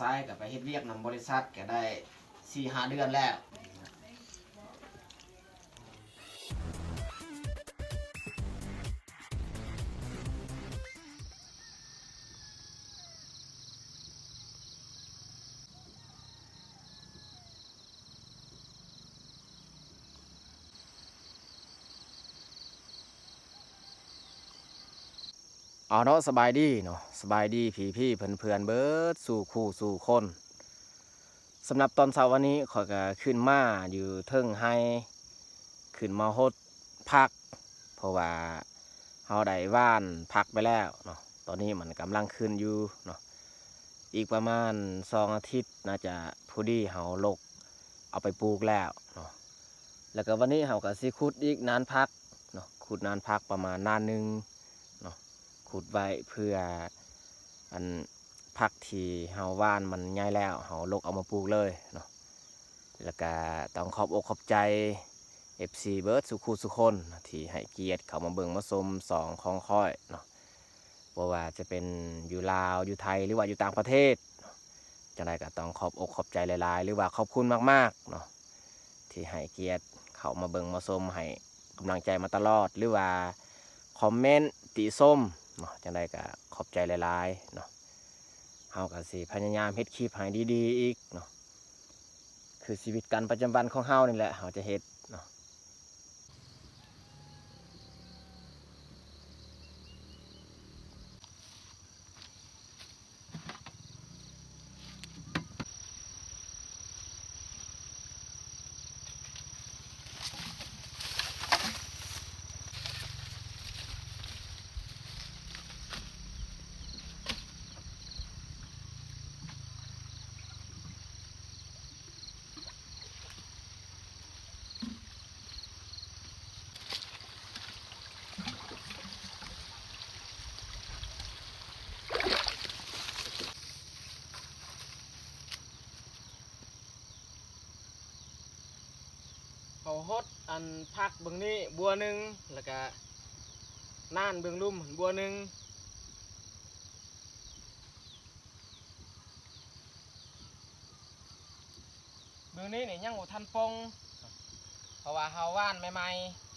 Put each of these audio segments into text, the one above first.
ซ้ายกับไปเฮ็ดเวียกนำบริษัทก็ได้สี่หาเดือนแล้ว เอ๋อเนาะสบายดีเนาะสบายดีพี่พี่เพื่อนเพื่อนเบิดสู่คู่สู่คนสำหรับตอนเช้าวันนี้ขอยก็ขึ้นมาอยู่เทิงให้ขึ้นมาฮดพัก เพราะว่าเฮาได้ว่านพักไปแล้วเนาะตอนนี้มันกำลังขึ้นอยู่เนาะอีกประมาณสองอาทิตย์น่าจะพอดีเฮาลกเอาไปปลูกแล้วเนาะแล้วก็วันนี้เฮาก็สิขุดอีกนานพักเนาะขุดนานพักประมาณนานหนึง ขุดไว้เพื่ออันพักที่เฮาว่านมันใหญ่แล้วเฮาลกเอามาปลูกเลยเนาะแล้วก็ต้องขอบอกขอบใจ FC เบิร์ดสุขุสุคนที่ให้เกียรติเขามาเบิ่งมาชมสองของค่อยเนาะบ่ว่าจะเป็นอยู่ลาวอยู่ไทยหรือว่าอยู่ต่างประเทศเนาะจังไดก็ต้องขอบอกขอบใจหลายๆ หรือว่าขอบคุณมากๆเนาะที่ให้เกียรติเขามาเบิ่งมาชมให้กำลังใจมาตลอดหรือว่าคอมเมนต์ติส้ม เนาะจังได้ก็ขอบใจหลายๆเนาะเฮาก็สิพยายามเฮ็ดคลิปให้ดีๆอีกเนาะคือชีวิตการประจำวันของเฮานี่แหละเฮาจะเฮ็ดเนาะ ฮดอันพักเบื้องนี้บัวหนึ่งแล้วก็น่านเบื้องลุ่มบัวหนึ่งเบื้องนี้นี่ยังบ่ทันปงเพราะว่าเฮาว่านใหม่ๆ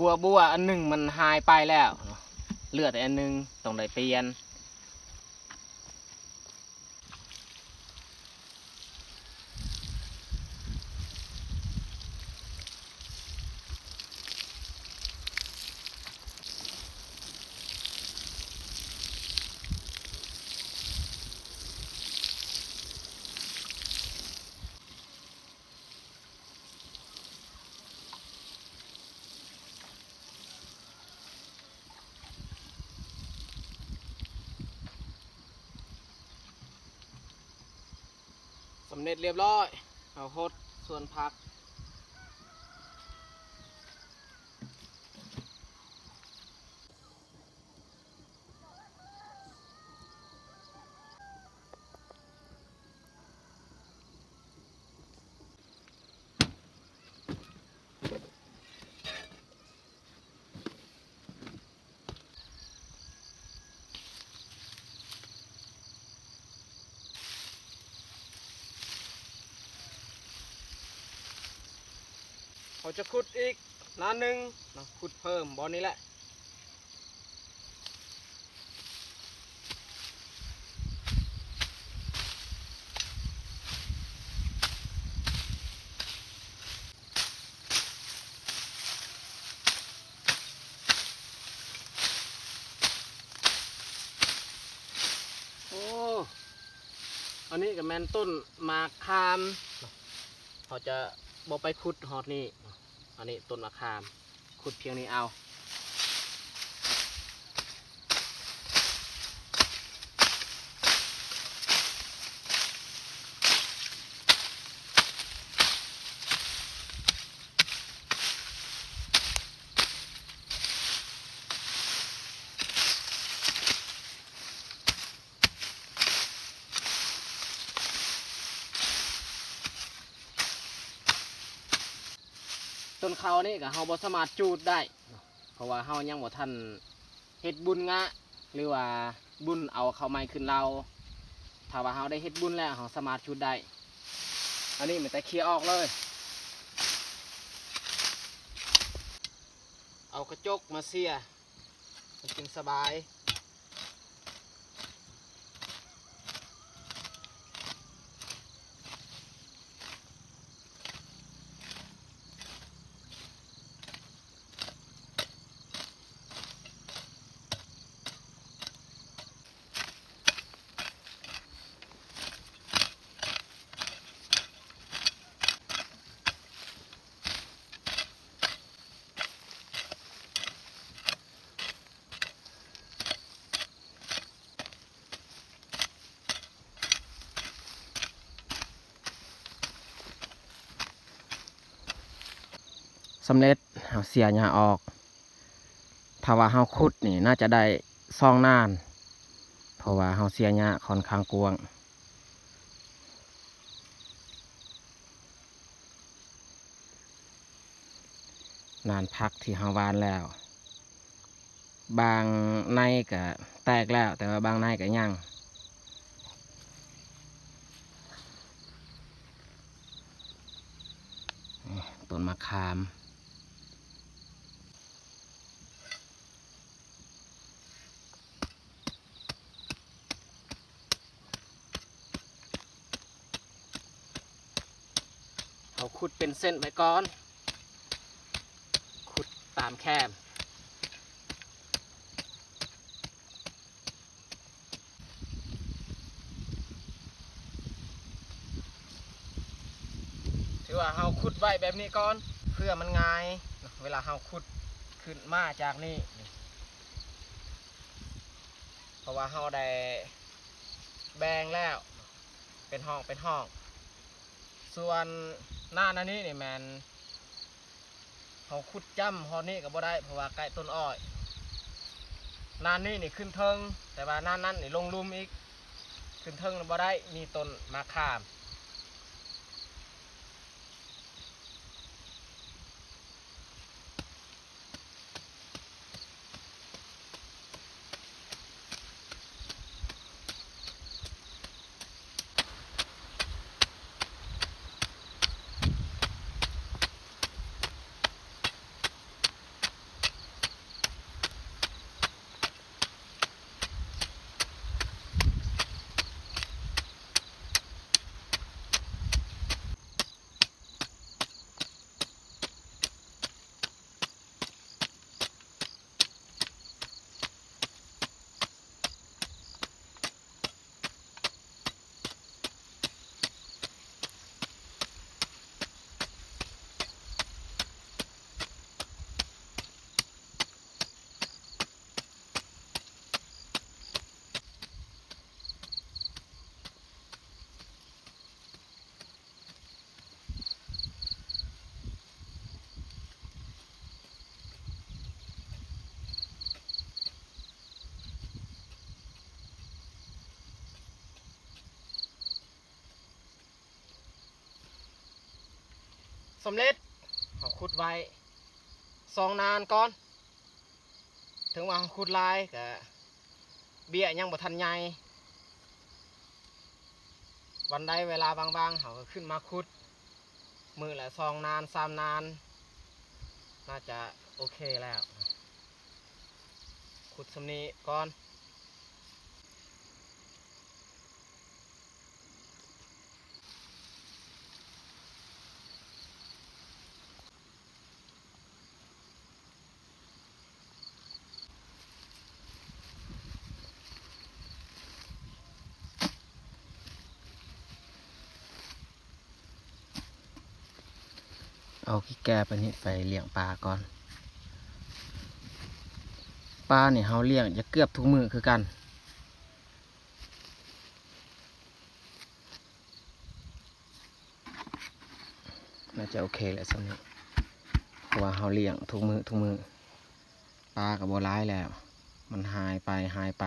หัวบัวอันหนึ่งมันหายไปแล้วเหลือแต่อันหนึ่งต้องได้เปลี่ยน สำเร็จเรียบร้อยเอาโคตรส่วนผัก เขาจะขุดอีกนานหนึ่งนะขุดเพิ่มบอลนี้แหละ โอ้ อันนี้กับแมนต้นหมากคาม เขาจะบอไปขุดฮอดนี่ อันนี้ต้นมะขาม ขุดเพียงนี้เอา ต้นเขานี่ก็เฮาบ่สามารถจูดได้ เพราะว่าเฮายังบ่ทันเฮ็ดบุญงะ หรือว่าบุญเอาเขาไม้ขึ้นเราถ้าว่าเฮาได้เฮ็ดบุญแล้วเฮาสามารถจูดได้ อันนี้มันแต่เคลียร์ออกเลย เอากระจกมาเสียมันจึงสบาย สำเร็จเฮาเสียหญ้าออก ถ้าว่าเฮาขุดนี่น่าจะได้ซองนาน เพราะว่าเฮาเสียหญ้าค่อนข้างกวงนานพักที่เฮาวานแล้ว บางในก็แตกแล้ว แต่ว่าบางในก็ยังต้นมะขาม เขาขุ ดเป็นเส้นไปก่อน ขุดตามแคบถือว่าเราขุดไว้แบบนี้ก่อน เพื่อมันง่าย เวลาเราขุดขึ้นมาจากนี่เพราะว่าเราได้แบ่งแล้ว เป็นห้องเป็นห้อง ส่วน หน้านั้นนี่นี่แมนเขาขุดจ้ำฮอนี่ก็บ่ได้เพราะว่าใกล้ต้นอ้อยหน้านี่นี่ขึ้นเทิง แต่ว่าหน้านั้นนี่ลงลุ่มอีก ขึ้นเทิงบ่ได้มีต้นมะขาม สำเร็จเขาขุดไว้สองนานก่อน ถึงว่าเขาขุดลายก็เบี้ยยังบ่ทันใหญ่วันใดเวลาบางๆเขาก็ขึ้นมาขุด มือละสองนานสามนาน น่าจะโอเคแล้ว ขุดสำนีก่อน เอาขี้แก่ไปนี่ไปเลี้ยงปลาก่อนปลาเนี่ยเฮาเลี้ยงจะเกือบทุกมือคือกันน่าจะโอเคแหละสำนี้เพราะว่าเฮาเลี้ยงทุกมือทุกมือปลากับบัวร้ายแล้ว มันหายไปหายไป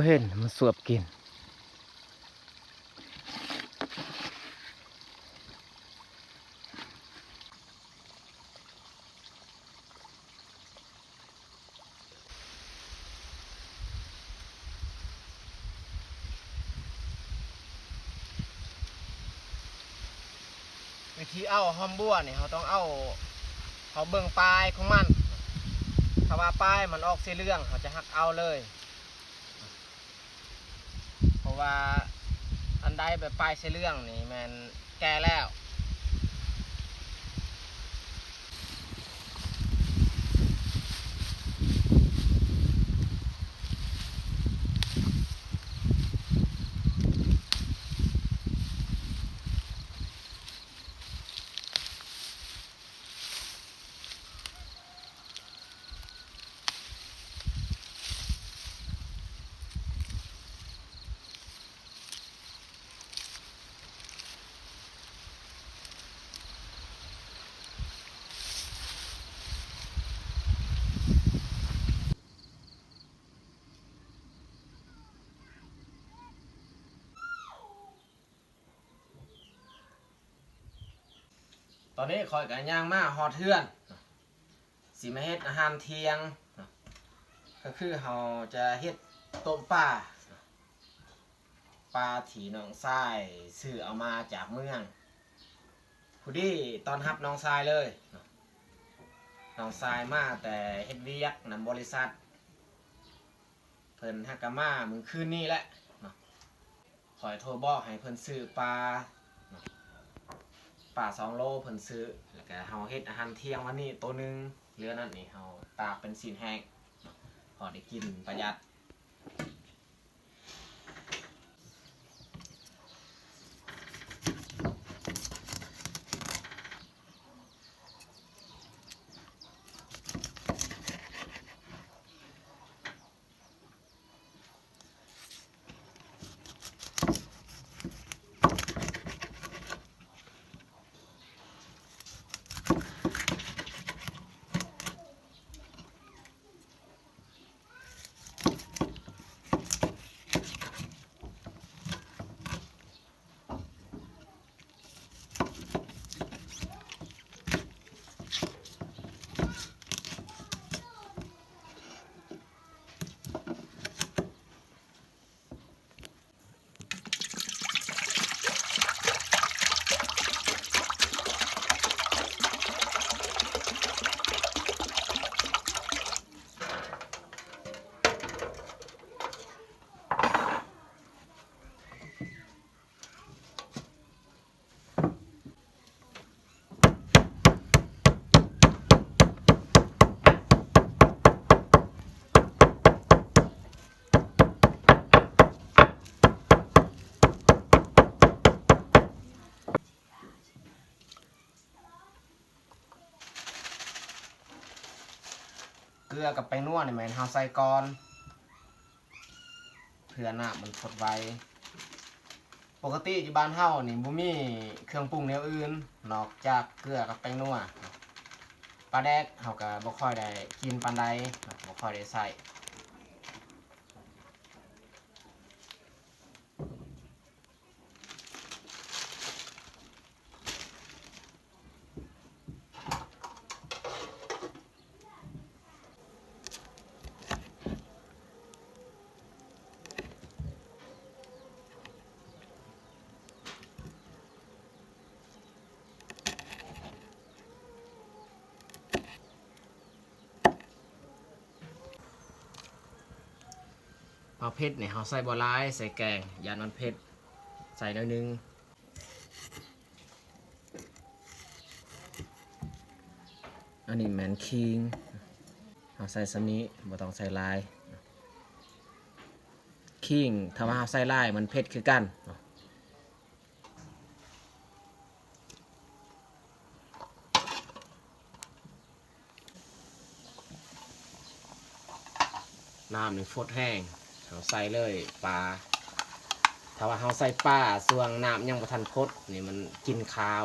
บ่เห็นมันสวบกินวิธีเอาหอมบัวเนี่ยเขาต้องเอาเขาเบิ่งปลายของมันถ้าว่าปลายมันออกสีเหลืองเขาจะหักเอาเลย ว่าอันใดแบบปลายสีเรื่องนี่มันแก่แล้ว ตอนนี้คอยกันย่างมาหอดเทือนสีมาเฮ็ดอาหารเทียง ก็คือเราจะเฮ็ดต้มปลาปลาถีน้องทรายซื้อเอามาจากเมืองผู้ดีตอนรับน้องทรายเลยน้องทรายมาแต่เฮ็ดเวียกนำบริษัท เพิ่นฮักกะมามึงคืนนี้แหละเนาะขอยโทรบอกให้เพิ่นซื้อปลา ปลาสองโลเพิ่นซื้อแล้วก็เฮาเฮ็ดอาหารเที่ยงวันนี้ตัวหนึงเหลือนั่นนี่เฮาตากเป็นสินแห้งพอได้กินประหยัด กลือกับแป้งนัวนี่แม่นเฮาใส่ก่อนเพื่อน้ำมันสดไวปกติอยู่บ้านเฮานี่บ่มีเครื่องปรุงแนวอื่น นอกจากเกลือกับแป้งนัวปลาแดกเฮาก็บ่ค่อยได้กินปานใดบ่ค่อยได้ใส่ เผ็ดเนี่ยเฮาใส่บ่หลาย ใส่แกงยานมันเผ็ดใส่หน่อยนึงอันนี้แมนคิงเอาใส่สำนี้บ่ต้องใส่ลายคิงถ้าว่าเอาใส่ลายมันเผ็ดคือกันน้ำหนี่งฟดแห้ง เอาใส่เลยปลาถ้าว่าเอาใส่ปลาส่วงน้ำยังบ่ทันพดนี่มันกินขาว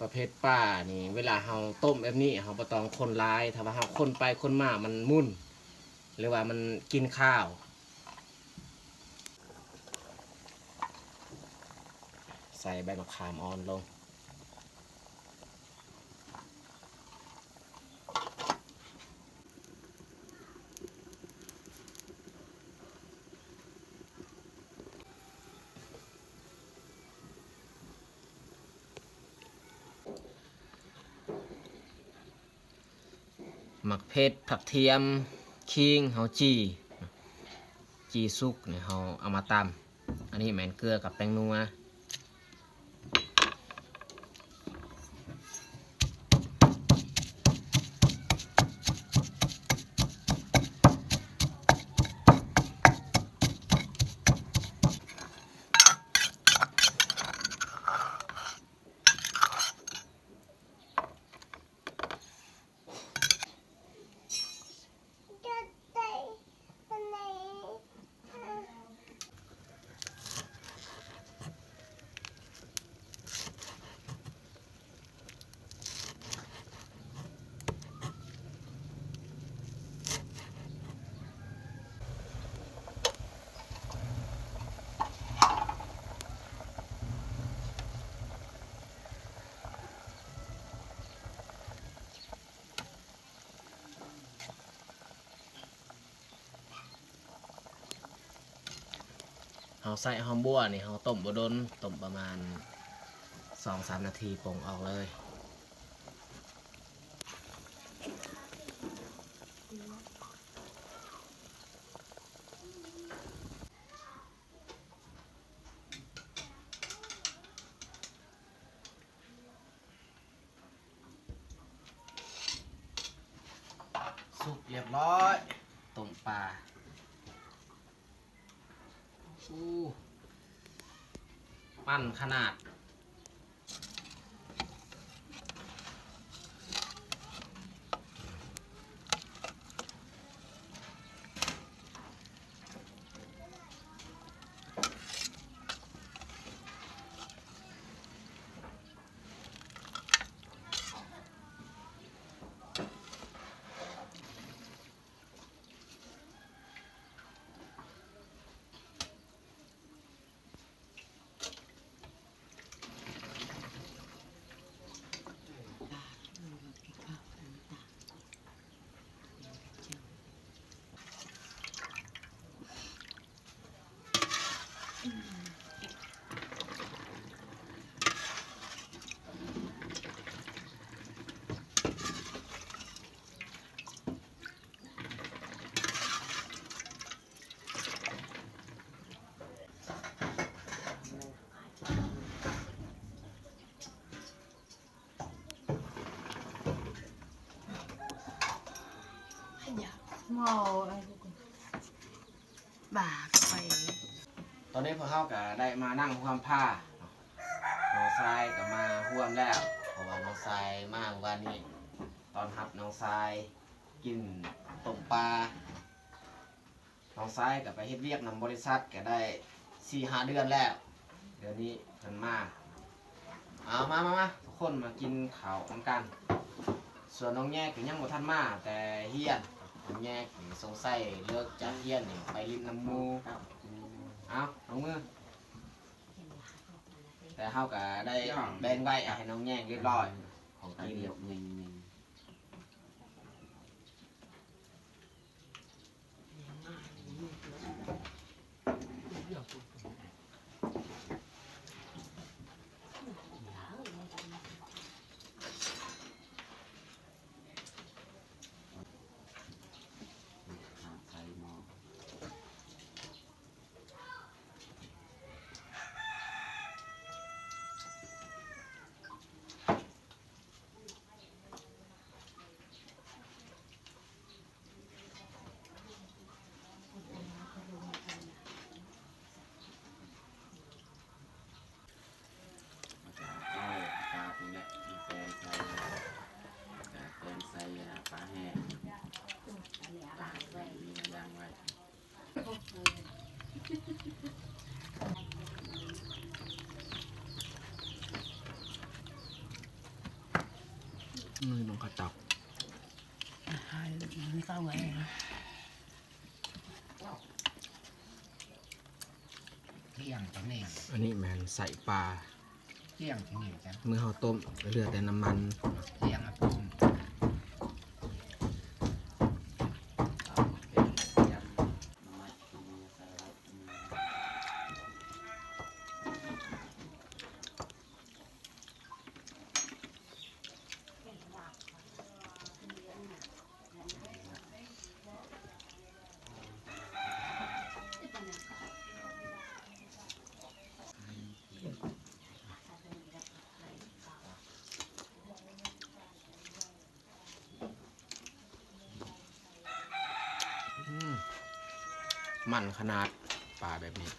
ประเภทป้านี่เวลาเฮาต้มแบบนี้เฮาปบ่ตองคนลาย ถ้าว่าเฮาคนไปคนมามันมุ่น หรือว่ามันกินข้าว ใส่ใบมะขามอ่อนลง หมักเพชรผักเทียมคิงเฮาจีจีซุกเนี่ยเฮาเอามาตำอันนี้แมนเกลือกับแป้งนัว เฮาใส่หอมบัวนี่เฮาต้มบ่ดนต้มประมาณ2-3นาทีปรุงออกเลยสุกเรียบร้อยต้มปลา อู้ ปั้นขนาด เมาอะไรพวกบาไปตอนนี้พวกเข้าก็ได้มานั่งความผ้าน้องทรายก็มาห่วมแล้ว เพราะว่าน้องทรายมาวันนี้ ตอนหับน้องทรายกินต้มปลาน้องทรายก็ไปเฮ็ดเวียกนำบริษัทก็ได้สี่ห้าเดือนแล้ว เดี๋ยวนี้เพิ่นมาเอามามามาทุกคนมากินข้าวกันกัน ส่วนน้องแง่ก็ยังบ่ทันมาแต่เฮียน น้องแง่ก็สงสัยเลิกจากเฮียนนี่ไปริมน้ำหมูเอาน้องมือแต่เฮาก็ได้แบ่งไว้ให้น้องแย่งเรียบร้อย ของกิน เดียวหนึ่งหนึ่ง ขาไทยหมอ เอาปลาตรงนี้มีแฟนใส่แฟนใส่ปลาแห้งมีย่างไว้ เขาจับหายไม่เข้าไว้นะเที่ยงจังเนี่ยอันนี้แมนใส่ปลาเที่ยงจังเนี่ยจ้ะเมื่อเขาต้มก็เหลือแต่น้ำมันเที่ยงอะปุ้ม อืม มันขนาดปลาแบบนี้